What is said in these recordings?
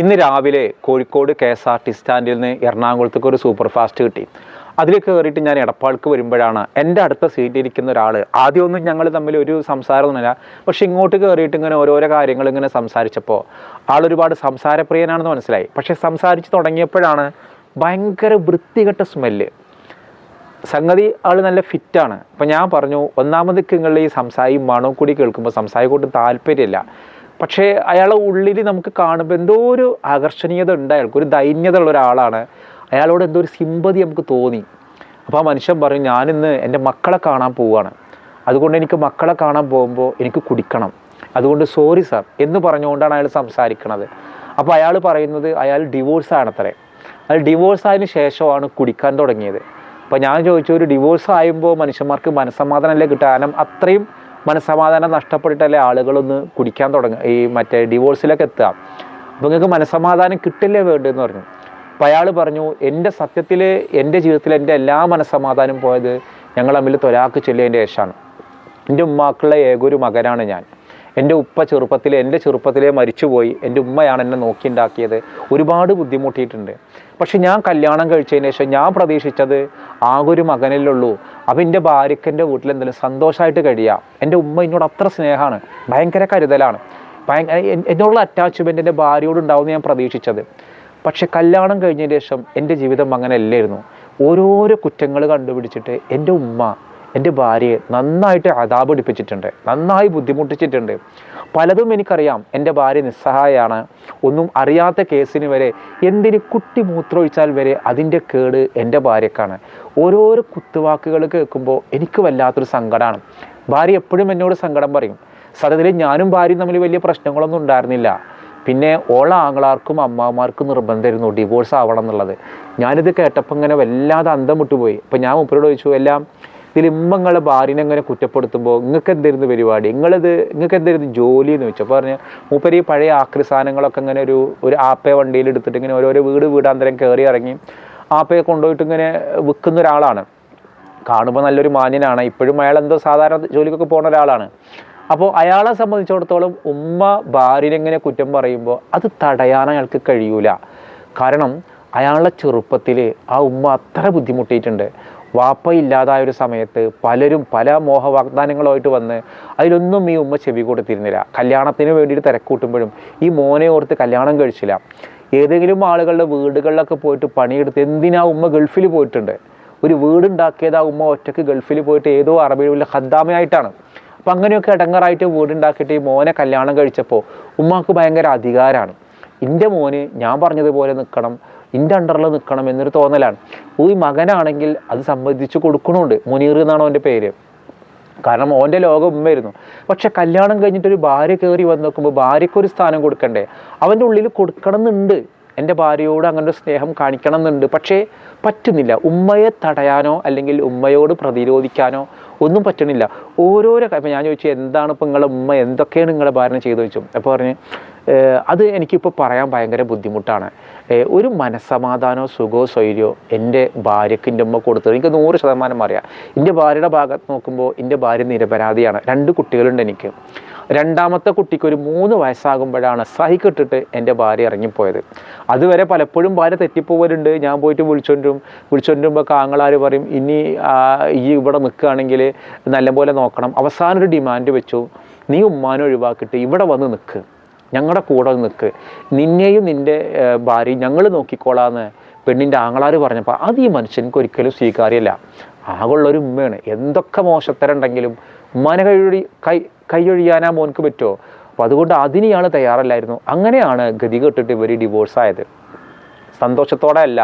ഇന്ന് രാവിലെ Kozhikode K S R T സ്റ്റാൻഡിൽ നിന്ന് എറണാകുളത്തേക്ക് ഒരു സൂപ്പർ ഫാസ്റ്റ് കിട്ടി. അതിലേക്ക് കയറിയിട്ട് ഞാൻ എടപ്പാൾക്ക് വരുമ്പോഴാണ് എന്റെ അടുത്ത സീറ്റിലിരിക്കുന്ന ഒരാൾ. ആദ്യമൊന്നും ഞങ്ങൾ തമ്മിൽ ഒരു സംസാരമൊന്നുമില്ല. പക്ഷെ ഇങ്ങോട്ട് കയറിയിട്ട് ഇങ്ങനെ ഓരോരോ കാര്യങ്ങൾ ഇങ്ങനെ സംസാരിച്ചപ്പോൾ ആളൊരുപാട് സംസാരപ്രിയനാണെന്ന് മനസ്സിലായി. പക്ഷേ സംസാരിച്ച് തുടങ്ങിയപ്പോഴാണ് ഭയങ്കര വൃത്തികെട്ട സ്മെല്ല്. സംഗതി ആൾ നല്ല ഫിറ്റാണ്. അപ്പം ഞാൻ പറഞ്ഞു ഒന്നാമത് നിങ്ങളുടെ ഈ സംസായി മണവും കൂടി കേൾക്കുമ്പോൾ സംസാരിക്കൂട്ടും താല്പര്യമില്ല. പക്ഷേ അയാളെ ഉള്ളിൽ നമുക്ക് കാണുമ്പോൾ എന്തോ ഒരു ആകർഷണീയത ഉണ്ട്. അയാൾക്ക് ഒരു ദൈന്യത ഉള്ള ഒരാളാണ്. അയാളോട് എന്തോ ഒരു സിമ്പതി നമുക്ക് തോന്നി. അപ്പോൾ ആ മനുഷ്യൻ പറയും ഞാനിന്ന് എന്റെ മക്കളെ കാണാൻ പോവുകയാണ്. അതുകൊണ്ട് എനിക്ക് മക്കളെ കാണാൻ പോകുമ്പോൾ എനിക്ക് കുടിക്കണം. അതുകൊണ്ട് സോറി സാർ എന്ന് പറഞ്ഞുകൊണ്ടാണ് അയാൾ സംസാരിക്കുന്നത് അപ്പോൾ അയാൾ പറയുന്നത് അയാൾ ഡിവോഴ്സ് ആണത്രേ അയാൾ ഡിവോഴ്സ് ആയതിനു ശേഷമാണ് കുടിക്കാൻ തുടങ്ങിയത്. അപ്പോൾ ഞാൻ ചോദിച്ചു ഒരു ഡിവോഴ്സ് ആയുമ്പോൾ മനുഷ്യന്മാർക്ക് മനസ്സമാധാനമല്ലേ കിട്ടാനും അത്രയും മനസ്സമാധാനം നഷ്ടപ്പെട്ടിട്ടല്ലേ ആളുകളൊന്ന് കുടിക്കാൻ തുടങ്ങുക ഈ മറ്റേ ഡിവോഴ്സിലൊക്കെ എത്തുക. അപ്പോൾ നിങ്ങൾക്ക് മനസ്സമാധാനം കിട്ടില്ലേ വേണ്ടതെന്ന് പറഞ്ഞു. അപ്പോൾ അയാൾ പറഞ്ഞു എന്റെ സത്യത്തിൽ എന്റെ ജീവിതത്തിൽ എന്റെ എല്ലാ മനസ്സമാധാനം പോയത് ഞങ്ങൾ തമ്മിൽ തൊരാക്ക് ചൊല്ലിയതിന്റെ ശേഷമാണ്. എന്റെ ഉമ്മാക്കുള്ള ഏകൊരു മകനാണ് ഞാൻ. എന്റെ ഉപ്പ ചെറുപ്പത്തിൽ എന്റെ ചെറുപ്പത്തിലേ മരിച്ചുപോയി. എന്റെ ഉമ്മയാണ് എന്നെ നോക്കിയുണ്ടാക്കിയത് ഒരുപാട് ബുദ്ധിമുട്ടിയിട്ടുണ്ട്. പക്ഷെ ഞാൻ കല്യാണം കഴിച്ചതിന് ശേഷം ഞാൻ പ്രതീക്ഷിച്ചത് ആകെ ഒരു മകനല്ലുള്ളൂ അപ്പം എന്റെ ഭാര്യയ്ക്ക് എന്റെ വീട്ടിൽ എന്തെങ്കിലും സന്തോഷമായിട്ട് കഴിയാം. എന്റെ ഉമ്മ എന്നോട് അത്ര സ്നേഹമാണ്. ഭയങ്കര കരുതലാണ്. ഭയങ്കര എന്നോടുള്ള അറ്റാച്ച്മെന്റ് എന്റെ ഭാര്യയോട് ഉണ്ടാവുമെന്ന് ഞാൻ പ്രതീക്ഷിച്ചത്. പക്ഷെ കല്യാണം കഴിഞ്ഞതിന് ശേഷം എന്റെ ജീവിതം അങ്ങനെ അല്ലായിരുന്നു ഓരോരോ കുറ്റങ്ങൾ കണ്ടുപിടിച്ചിട്ട് എന്റെ ഉമ്മ എന്റെ ഭാര്യയെ നന്നായിട്ട് അതാപ് പിടിപ്പിച്ചിട്ടുണ്ട് നന്നായി ബുദ്ധിമുട്ടിച്ചിട്ടുണ്ട്. പലതും എനിക്കറിയാം. എന്റെ ഭാര്യ നിസ്സഹായാണ്. ഒന്നും അറിയാത്ത കേസിന് വരെ എന്തിന് കുട്ടി മൂത്രമൊഴിച്ചാൽ വരെ അതിന്റെ കേട് എന്റെ ഭാര്യക്കാണ്. ഓരോരോ കുത്തുവാക്കുകൾ കേൾക്കുമ്പോൾ എനിക്ക് വല്ലാത്തൊരു സങ്കടമാണ് ഭാര്യ എപ്പോഴും എന്നോട് സങ്കടം പറയും. സത്യത്തിൽ ഞാനും ഭാര്യയും തമ്മിൽ വലിയ പ്രശ്നങ്ങളൊന്നും ഉണ്ടായിരുന്നില്ല. പിന്നെ ഓള ആങ്ങളാർക്കും അമ്മമാർക്കും നിർബന്ധമായിരുന്നു ഡിവോഴ്സ് ആവണം എന്നുള്ളത്. ഞാനിത് കേട്ടപ്പോൾ ഇങ്ങനെ വല്ലാതെ അന്തം വിട്ടുപോയി. അപ്പം ഞാൻ മുപ്പരോട് ചോദിച്ചു എല്ലാം ഇതിൽ ഇമ്മങ്ങളെ ഭാര്യനെ അങ്ങനെ കുറ്റപ്പെടുത്തുമ്പോൾ നിങ്ങൾക്ക് എന്തായിരുന്നു പരിപാടി? നിങ്ങളിത് നിങ്ങൾക്ക് എന്തായിരുന്നു ജോലി എന്ന് ചോദിച്ചു. അപ്പോൾ പറഞ്ഞ് മൂപ്പര് ഈ പഴയ ആക്രി സാധനങ്ങളൊക്കെ ഇങ്ങനെ ഒരു ഒരു ആപ്പേ വണ്ടിയിൽ എടുത്തിട്ട് ഇങ്ങനെ ഓരോരോ വീട് വീടാന്തരം കയറി ഇറങ്ങി ആപ്പയെ കൊണ്ടുപോയിട്ട് ഇങ്ങനെ വിൽക്കുന്ന ഒരാളാണ്. കാണുമ്പോൾ നല്ലൊരു മാന്യനാണ്. ഇപ്പോഴും അയാൾ എന്തോ സാധാരണ ജോലിക്കൊക്കെ പോകുന്ന ഒരാളാണ്. അപ്പോൾ അയാളെ സംബന്ധിച്ചിടത്തോളം ഉമ്മ ഭാര്യനെങ്ങനെ കുറ്റം പറയുമ്പോൾ അത് തടയാൻ അയാൾക്ക് കഴിയൂല. കാരണം അയാളുടെ ചെറുപ്പത്തിൽ ആ ഉമ്മ അത്ര ബുദ്ധിമുട്ടിയിട്ടുണ്ട്. വാപ്പ ഇല്ലാതായ ഒരു സമയത്ത് പലരും പല മോഹ വാഗ്ദാനങ്ങളുമായിട്ട് വന്ന് അതിലൊന്നും ഈ ഉമ്മ ചെവി കൊടുത്തിരുന്നില്ല കല്യാണത്തിന് വേണ്ടിയിട്ട് തിരക്കൂട്ടുമ്പോഴും ഈ മോനെ ഓർത്ത് കല്യാണം കഴിച്ചില്ല. ഏതെങ്കിലും ആളുകളുടെ വീടുകളിലൊക്കെ പോയിട്ട് പണിയെടുത്ത് എന്തിനാ ഉമ്മ ഗൾഫിൽ പോയിട്ടുണ്ട്? ഒരു വീടുണ്ടാക്കിയത് ആ ഉമ്മ ഒറ്റയ്ക്ക് ഗൾഫിൽ പോയിട്ട് ഏതോ അറബിയിലുള്ള ഹദ്ദാമയായിട്ടാണ് അപ്പം അങ്ങനെയൊക്കെ ഇടങ്ങറായിട്ട് വീടുണ്ടാക്കിയിട്ട് ഈ മോനെ കല്യാണം കഴിച്ചപ്പോൾ ഉമ്മാക്ക് ഭയങ്കര അധികാരമാണ് എന്റെ മോന് ഞാൻ പറഞ്ഞതുപോലെ നിൽക്കണം എന്റെ അണ്ടറിൽ നിൽക്കണം എന്നൊരു തോന്നലാണ്. ഈ മകനാണെങ്കിൽ അത് സംബന്ധിച്ച് കൊടുക്കണമുണ്ട് മുനീർ എന്നാണ് അവന്റെ പേര്. കാരണം ഓന്റെ ലോകം ഉമ്മയായിരുന്നു. പക്ഷെ കല്യാണം കഴിഞ്ഞിട്ടൊരു ഭാര്യ കയറി വന്ന് നോക്കുമ്പോൾ ഭാര്യയ്ക്കൊരു സ്ഥാനം കൊടുക്കണ്ടേ? അവന്റെ ഉള്ളിൽ കൊടുക്കണം എന്നുണ്ട് എന്റെ ഭാര്യയോട് അങ്ങനെ സ്നേഹം കാണിക്കണം എന്നുണ്ട് പക്ഷേ പറ്റുന്നില്ല. ഉമ്മയെ തടയാനോ അല്ലെങ്കിൽ ഉമ്മയോട് പ്രതിരോധിക്കാനോ ഒന്നും പറ്റണില്ല. ഓരോരോ ഇപ്പം ഞാൻ ചോദിച്ചു എന്താണ് ഇപ്പം നിങ്ങളുടെ ഉമ്മ? എന്തൊക്കെയാണ് നിങ്ങളുടെ ഭാര്യ ചെയ്തു ചോദിച്ചു. അപ്പോൾ പറഞ്ഞ് "ഏഹ് അത് എനിക്കിപ്പോൾ പറയാൻ ഭയങ്കര ബുദ്ധിമുട്ടാണ്. ഒരു മനസ്സമാധാനമോ സുഖമോ സ്വൈര്യമോ എന്റെ ഭാര്യയ്ക്ക് എന്റെ ഉമ്മ കൊടുത്തത് എനിക്ക് നൂറ് ശതമാനം അറിയാം. എന്റെ ഭാര്യയുടെ ഭാഗത്ത് നോക്കുമ്പോൾ എന്റെ ഭാര്യ നിരപരാധിയാണ്. രണ്ട് കുട്ടികളുണ്ട് എനിക്ക്. രണ്ടാമത്തെ കുട്ടിക്ക് ഒരു മൂന്ന് വയസ്സാകുമ്പോഴാണ് സഹിക്കിട്ടിട്ട് എന്റെ ഭാര്യ ഇറങ്ങിപ്പോയത്. അതുവരെ പലപ്പോഴും ഭാര്യ തെറ്റിപ്പോവലുണ്ട്. ഞാൻ പോയിട്ട് വിളിച്ചോണ്ടും വിളിച്ചോണ്ടുമ്പോൾ കാങ്ങളാർ പറയും ഇനി ഈ ഇവിടെ നിൽക്കുകയാണെങ്കിൽ നല്ലപോലെ നോക്കണം. അവസാനം ഒരു ഡിമാൻഡ് വെച്ചു നീ ഉമ്മാനെ ഒഴിവാക്കിയിട്ട് ഇവിടെ വന്ന് നിൽക്ക്. ഞങ്ങളുടെ കൂടെ നിൽക്ക് നിന്നെയും നിന്റെ ഭാര്യയും ഞങ്ങൾ നോക്കിക്കോളാന്ന് പെണ്ണിന്റെ ആങ്ങളാർ പറഞ്ഞപ്പോൾ അത് ഈ മനുഷ്യനക്ക് ഒരിക്കലും സ്വീകാര്യമല്ല ആകുള്ളൊരു ഉമ്മയാണ്. എന്തൊക്കെ മോശത്തരുണ്ടെങ്കിലും മന കൈയൊഴി കൈ കൈയൊഴിയാനാ മോനക്ക് പറ്റുമോ അപ്പോൾ അതുകൊണ്ട് അതിന് ഇയാൾ തയ്യാറല്ലായിരുന്നു. അങ്ങനെയാണ് ഗതി കെട്ടിട്ട് ഇവർ ഡിവോഴ്സ് ആയത്. സന്തോഷത്തോടെ അല്ല.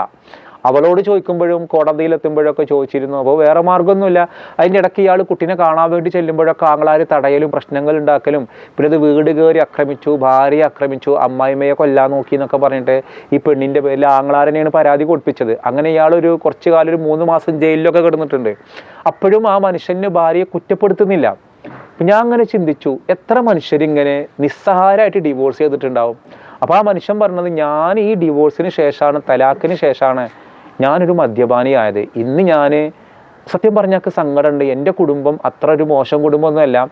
അവളോട് ചോദിക്കുമ്പോഴും കോടതിയിലെത്തുമ്പോഴൊക്കെ ചോദിച്ചിരുന്നു. അപ്പോൾ വേറെ മാർഗമൊന്നുമില്ല. അതിന്റെ ഇടയ്ക്ക് ഇയാൾ കുട്ടീനെ കാണാൻ വേണ്ടി ചെല്ലുമ്പോഴൊക്കെ ആങ്ങളാർ തടയലും പ്രശ്നങ്ങൾ ഉണ്ടാക്കലും. പിന്നെ അത് വീട് കയറി ആക്രമിച്ചു ഭാര്യയെ ആക്രമിച്ചു അമ്മായിമ്മയെ കൊല്ലാൻ നോക്കി എന്നൊക്കെ പറഞ്ഞിട്ട് ഈ പെണ്ണിന്റെ പേരിൽ ആങ്ങളാരനെയാണ് പരാതി കൊടുപ്പിച്ചത്. അങ്ങനെ ഇയാൾ ഒരു കുറച്ച് കാലം ഒരു മൂന്ന് മാസം ജയിലിലൊക്കെ കിടന്നിട്ടുണ്ട്. അപ്പോഴും ആ മനുഷ്യന് ഭാര്യയെ കുറ്റപ്പെടുത്തുന്നില്ല. ഞാൻ അങ്ങനെ ചിന്തിച്ചു എത്ര മനുഷ്യരിങ്ങനെ നിസ്സഹായരായിട്ട് ഡിവോഴ്സ് ചെയ്തിട്ടുണ്ടാവും? അപ്പോൾ ആ മനുഷ്യൻ പറഞ്ഞത് ഞാൻ ഈ ഡിവോഴ്സിന് ശേഷമാണ് തലാഖിന് ശേഷമാണ് ഞാനൊരു മദ്യപാനിയായത്. ഇന്ന് ഞാൻ സത്യം പറഞ്ഞാൽ സങ്കടമുണ്ട്. എന്റെ കുടുംബം അത്ര ഒരു മോശം കുടുംബമൊന്നുമല്ല.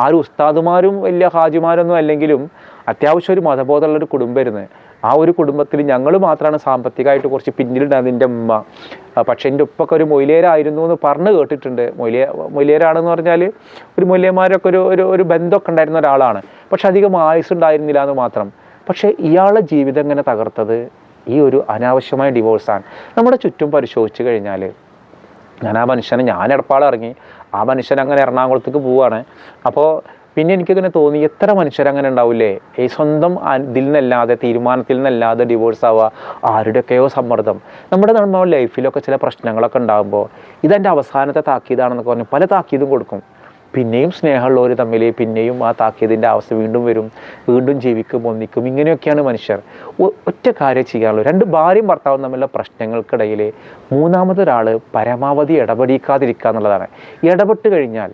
ആരും ഉസ്താദുമാരും വലിയ ഹാജിമാരൊന്നും അല്ലെങ്കിലും അത്യാവശ്യം ഒരു മതബോധമുള്ള ഒരു കുടുംബമായിരുന്നു. ആ ഒരു കുടുംബത്തിൽ ഞങ്ങൾ മാത്രമാണ് സാമ്പത്തികമായിട്ട് കുറച്ച് പിന്നിലുണ്ടായിരുന്നത് എന്റെ ഉമ്മ. പക്ഷേ എന്റെ ഉപ്പൊക്കെ ഒരു മൊയിലേരായിരുന്നു എന്ന് പറഞ്ഞ് കേട്ടിട്ടുണ്ട്. മൊയിലേ മൊയിലേരാണെന്ന് പറഞ്ഞാൽ ഒരു മൊയിലേമാരൊക്കെ ഒരു ഒരു ഒരു ബന്ധമൊക്കെ ഉണ്ടായിരുന്ന ഒരാളാണ്. പക്ഷെ അധികം ആയുസ് ഉണ്ടായിരുന്നില്ല എന്ന് മാത്രം. പക്ഷേ ഇയാളുടെ ജീവിതം എങ്ങനെ തകർത്തത്? ഈ ഒരു അനാവശ്യമായ ഡിവോഴ്സാണ് നമ്മുടെ ചുറ്റും പരിശോധിച്ച് കഴിഞ്ഞാൽ ഞാൻ ആ മനുഷ്യനെ ഞാൻ ഇറങ്ങി ആ മനുഷ്യൻ അങ്ങനെ എറണാകുളത്തേക്ക് പോവുകയാണ് അപ്പോൾ പിന്നെ എനിക്കിങ്ങനെ തോന്നി എത്ര മനുഷ്യരങ്ങനെ ഉണ്ടാവില്ലേ ഈ സ്വന്തം ഇതിൽ നിന്നല്ലാതെ തീരുമാനത്തിൽ നിന്നല്ലാതെ ഡിവോഴ്സ് ആവുക ആരുടെയൊക്കെയോ സമ്മർദ്ദം. നമ്മുടെ നമ്മുടെ ലൈഫിലൊക്കെ ചില പ്രശ്നങ്ങളൊക്കെ ഉണ്ടാകുമ്പോൾ ഇതെന്റെ അവസാനത്തെ താക്കീതാണെന്നൊക്കെ പറഞ്ഞ് പല താക്കീതും കൊടുക്കും. പിന്നെയും സ്നേഹമുള്ളവർ തമ്മിൽ പിന്നെയും ആ താക്കിയതിന്റെ അവസ്ഥ വീണ്ടും വരും വീണ്ടും ജീവിക്കും ഒന്നിക്കും. ഇങ്ങനെയൊക്കെയാണ് മനുഷ്യർ. ഒറ്റ കാര്യം ചെയ്യാനുള്ളൂ. രണ്ട് ഭാര്യയും ഭർത്താവും തമ്മിലുള്ള പ്രശ്നങ്ങൾക്കിടയിൽ മൂന്നാമതൊരാൾ പരമാവധി ഇടപെടിക്കാതിരിക്കുക എന്നുള്ളതാണ് ഇടപെട്ട് കഴിഞ്ഞാൽ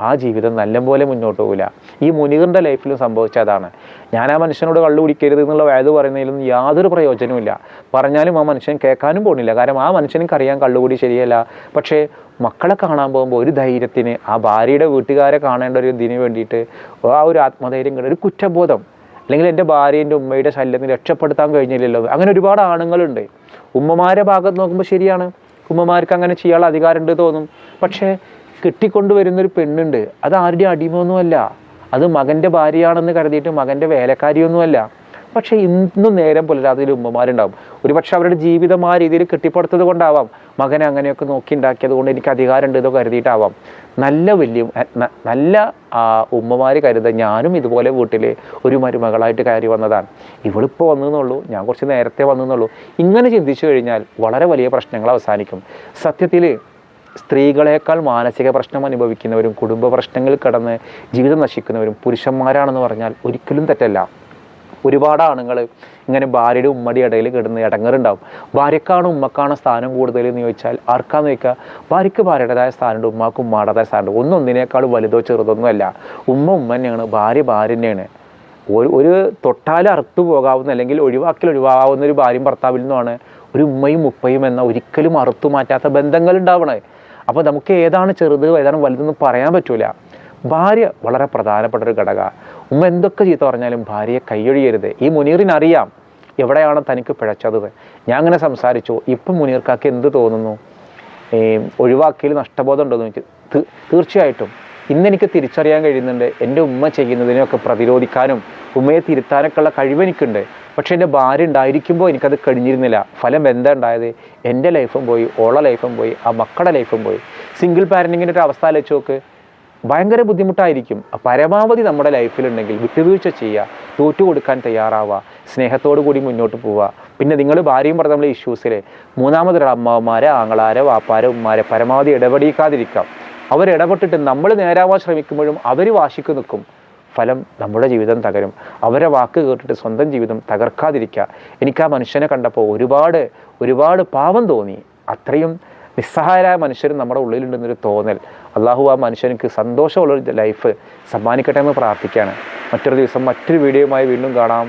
ആ ജീവിതം നല്ലപോലെ മുന്നോട്ട് പോകില്ല ഈ മുനികറിന്റെ ലൈഫിലും സംഭവിച്ചതാണ് ഞാൻ ആ മനുഷ്യനോട് കള്ളു കുടിക്കരുത് എന്നുള്ള വയത് പറയുന്നതിലും യാതൊരു പ്രയോജനവുമില്ല. പറഞ്ഞാലും ആ മനുഷ്യൻ കേൾക്കാനും പോകുന്നില്ല കാരണം ആ മനുഷ്യനും അറിയാൻ കള്ളുകൂടി ശരിയല്ല. പക്ഷേ മക്കളെ കാണാൻ പോകുമ്പോൾ ഒരു ധൈര്യത്തിന് ആ ഭാര്യയുടെ വീട്ടുകാരെ കാണേണ്ട ഒരു ഇതിന് വേണ്ടിയിട്ട് ആ ഒരു ആത്മധൈര്യം കണ്ട ഒരു കുറ്റബോധം അല്ലെങ്കിൽ എന്റെ ഭാര്യന്റെ ഉമ്മയുടെ ശല്യത്തിന് രക്ഷപ്പെടുത്താൻ കഴിഞ്ഞില്ലല്ലോ. അങ്ങനെ ഒരുപാട് ആണുങ്ങളുണ്ട്. ഉമ്മമാരെ ഭാഗത്ത് നോക്കുമ്പോൾ ശരിയാണ്. ഉമ്മമാർക്ക് അങ്ങനെ ചെയ്യാനുള്ള അധികാരമുണ്ട് തോന്നും. പക്ഷേ കെട്ടിക്കൊണ്ടുവരുന്നൊരു പെണ്ണുണ്ട്. അത് ആരുടെ അടിമയൊന്നുമല്ല. അത് മകന്റെ ഭാര്യയാണെന്ന് കരുതിയിട്ട് മകന്റെ വേലക്കാരിയൊന്നുമല്ല. പക്ഷേ ഇന്നും നേരം പുലരാതെ ഒരു ഉമ്മമാരുണ്ടാവും. ഒരുപക്ഷെ അവരുടെ ജീവിതം ആ രീതിയിൽ കെട്ടിപ്പടുത്തത് കൊണ്ടാവാം. മകനെ അങ്ങനെയൊക്കെ നോക്കി ഉണ്ടാക്കിയത് കൊണ്ട് എനിക്ക് അധികാരമുണ്ട് ഇതൊക്കെ കരുതിയിട്ടാവാം. നല്ല വലിയ നല്ല നല്ല ഉമ്മമാർ കരുത ഞാനും ഇതുപോലെ വീട്ടിൽ ഒരു മരുമകളായിട്ട് കയറി വന്നതാണ്. ഇവളിപ്പോൾ വന്നെന്നുള്ളൂ. ഞാൻ കുറച്ച് നേരത്തെ വന്നെന്നുള്ളൂ. ഇങ്ങനെ ചിന്തിച്ചു കഴിഞ്ഞാൽ വളരെ വലിയ പ്രശ്നങ്ങൾ അവസാനിക്കും. സത്യത്തിൽ സ്ത്രീകളെക്കാൾ മാനസിക പ്രശ്നം അനുഭവിക്കുന്നവരും കുടുംബ പ്രശ്നങ്ങൾ കടന്ന് ജീവിതം നശിക്കുന്നവരും പുരുഷന്മാരാണെന്ന് പറഞ്ഞാൽ ഒരിക്കലും തെറ്റല്ല. ഒരുപാട് ആണുങ്ങൾ ഇങ്ങനെ ഭാര്യയുടെ ഉമ്മടി ഇടയിൽ കിടന്ന് ഇടങ്ങറുണ്ടാവും. ഭാര്യക്കാണ് ഉമ്മക്കാണ് സ്ഥാനം കൂടുതൽ എന്ന് ചോദിച്ചാൽ ആർക്കാന്ന് ചോദിക്കുക? ഭാര്യയ്ക്ക് ഭാര്യയുടേതായ സ്ഥാനമുണ്ട് ഉമ്മാക്ക് ഉമ്മാടേതായ സ്ഥാനമുണ്ട്. ഒന്നും ഒന്നിനേക്കാൾ വലുതോ ചെറുതൊന്നും അല്ല. ഉമ്മ ഉമ്മ തന്നെയാണ് ഭാര്യ ഭാര്യ തന്നെയാണ്. ഒരു ഒരു തൊട്ടാൽ അറുത്തു പോകാവുന്ന അല്ലെങ്കിൽ ഒഴിവാക്കൽ ഒഴിവാകാവുന്ന ഒരു ഭാര്യയും ഭർത്താവിൽ നിന്നുമാണ് ഒരു ഉമ്മയും ഉപ്പയും എന്ന ഒരിക്കലും അറുത്തു മാറ്റാത്ത ബന്ധങ്ങൾ ഉണ്ടാവണേ അപ്പോൾ നമുക്ക് ഏതാണ് ചെറുത് ഏതാണ് വലുതെന്ന് പറയാൻ പറ്റൂല. ഭാര്യ വളരെ പ്രധാനപ്പെട്ട ഒരു ഘടക. ഉമ്മ എന്തൊക്കെ ചീത്ത പറഞ്ഞാലും ഭാര്യയെ കൈയൊഴിയരുത് ഈ മുനീറിനറിയാം എവിടെയാണ് തനിക്ക് പിഴച്ചത്. ഞാൻ അങ്ങനെ സംസാരിച്ചു. ഇപ്പം മുനീർക്കാക്ക് എന്ത് തോന്നുന്നു? ഈ ഒഴിവാക്കിയതിൽ നഷ്ടബോധം ഉണ്ടോ എന്ന് ചോദിച്ചു തീർച്ചയായിട്ടും. ഇന്ന് എനിക്ക് തിരിച്ചറിയാൻ കഴിയുന്നുണ്ട്. എന്റെ ഉമ്മ ചെയ്യുന്നതിനെയൊക്കെ പ്രതിരോധിക്കാനും ഉമ്മയെ തിരുത്താനൊക്കെ ഉള്ള കഴിവെനിക്കുണ്ട് പക്ഷേ എന്റെ ഭാര്യ ഉണ്ടായിരിക്കുമ്പോൾ എനിക്കത് കഴിഞ്ഞിരുന്നില്ല. ഫലം എന്താ ഉണ്ടായത്? എന്റെ ലൈഫും പോയി ഓള ലൈഫും പോയി ആ മക്കളുടെ ലൈഫും പോയി. സിംഗിൾ പാരന്റിങ്ങിന്റെ ഒരു അവസ്ഥ ആലോചിച്ച് നോക്ക്. ഭയങ്കര ബുദ്ധിമുട്ടായിരിക്കും. പരമാവധി നമ്മുടെ ലൈഫിലുണ്ടെങ്കിൽ വിട്ടുവീഴ്ച ചെയ്യുക തോറ്റു കൊടുക്കാൻ തയ്യാറാവുക സ്നേഹത്തോടു കൂടി മുന്നോട്ട് പോവുക. പിന്നെ നിങ്ങൾ ഭാര്യയും പറഞ്ഞ നമ്മളെ ഇഷ്യൂസിൽ മൂന്നാമതൊരു അമ്മമാരെ ആങ്ങളാരെ വാപ്പാരെ ഉമ്മാരെ പരമാവധി ഇടപെടിക്കാതിരിക്കാം അവർ ഇടപെട്ടിട്ട് നമ്മൾ നേരാവാൻ ശ്രമിക്കുമ്പോഴും അവർ വാശിക്ക് നിൽക്കും. ഫലം നമ്മുടെ ജീവിതം തകരും. അവരെ വാക്ക് കേട്ടിട്ട് സ്വന്തം ജീവിതം തകർക്കാതിരിക്കുക. എനിക്ക് ആ മനുഷ്യനെ കണ്ടപ്പോൾ ഒരുപാട് ഒരുപാട് പാവം തോന്നി. അത്രയും നിസ്സഹായരായ മനുഷ്യരും നമ്മുടെ ഉള്ളിലുണ്ടെന്നൊരു തോന്നൽ. അള്ളാഹു ആ മനുഷ്യനക്ക് സന്തോഷമുള്ളൊരു ലൈഫ് സമ്മാനിക്കട്ടെ എന്ന് പ്രാർത്ഥിക്കുകയാണ്. മറ്റൊരു ദിവസം മറ്റൊരു വീഡിയോയുമായി വീണ്ടും കാണാം.